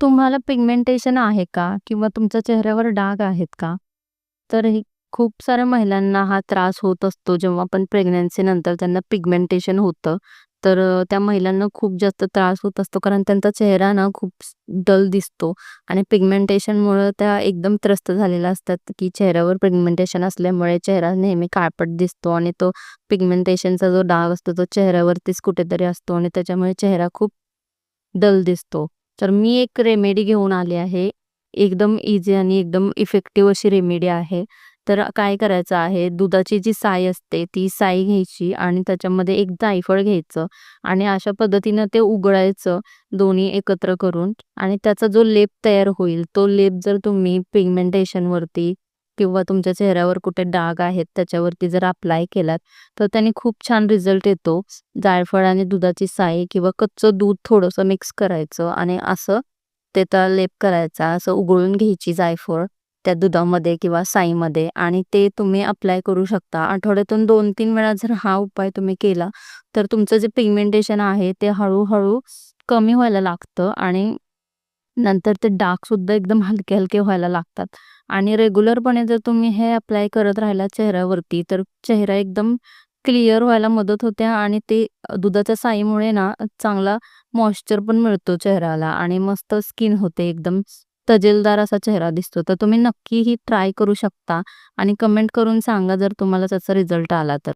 तुम्हाला पिगमेंटेशन आहे का? किंवा तुमच्या चेहऱ्यावर डाग आहेत का? तर खूप साऱ्या महिलांना हा त्रास होत असतो जेव्हा पण प्रेग्नन्सी नंतर त्यांना पिगमेंटेशन होतं. तर त्या महिलांना खूप जास्त त्रास होत असतो कारण त्यांचा चेहरा ना खूप डल दिसतो आणि पिगमेंटेशनमुळे त्या एकदम त्रस्त झालेल्या असतात, की चेहऱ्यावर पिगमेंटेशन असल्यामुळे चेहरा नेहमी काळपट दिसतो आणि तो पिगमेंटेशनचा जो डाग असतो तो चेहऱ्यावरतीच कुठेतरी असतो आणि त्याच्यामुळे चेहरा खूप डल दिसतो. तर मी एक रेमेडी घेऊन आली आहे. एकदम इझी आणि एकदम इफेक्टिव्ह अशी रेमेडी आहे. तर काय करायचं आहे, दुधाची जी साय असते ती साय घ्यायची आणि त्याच्यामध्ये एक जायफळ घ्यायचं आणि अशा पद्धतीनं ते उघडायचं दोन्ही एकत्र करून आणि त्याचा जो लेप तयार होईल, तो लेप जर तुम्ही पिगमेंटेशनवरती किंवा तुमच्या चेहऱ्यावर कुठे डाग आहेत त्याच्यावरती जर अप्लाय केलात, तर त्याने खूप छान रिझल्ट येतो. जायफळ आणि दुधाची साई किंवा कच्चं दूध थोडंसं मिक्स करायचं आणि असं त्याचा लेप करायचा. असं उघळून घ्यायची जायफळ त्या दुधामध्ये किंवा साईमध्ये आणि ते तुम्ही अप्लाय करू शकता. आठवड्यातून 2-3 वेळा जर हा उपाय तुम्ही केला, तर तुमचं जे पिगमेंटेशन आहे ते हळूहळू कमी व्हायला लागतं आणि नंतर ते डाग सुद्धा एकदम हलके-हलके व्हायला लागतात आणि रेग्युलरपणे जर तुम्ही हे अप्लाय करत राहिला चेहऱ्यावरती, तर चेहरा एकदम क्लिअर व्हायला मदत होते आणि ते दुधाच्या साईमुळे ना चांगला मॉइश्चर पण मिळतो चेहऱ्याला आणि मस्त स्किन होते एकदम तजेलदार असा चेहरा दिसतो. तर तुम्ही नक्की ही ट्राय करू शकता आणि कमेंट करून सांगा जर तुम्हाला त्याचा रिझल्ट आला तर.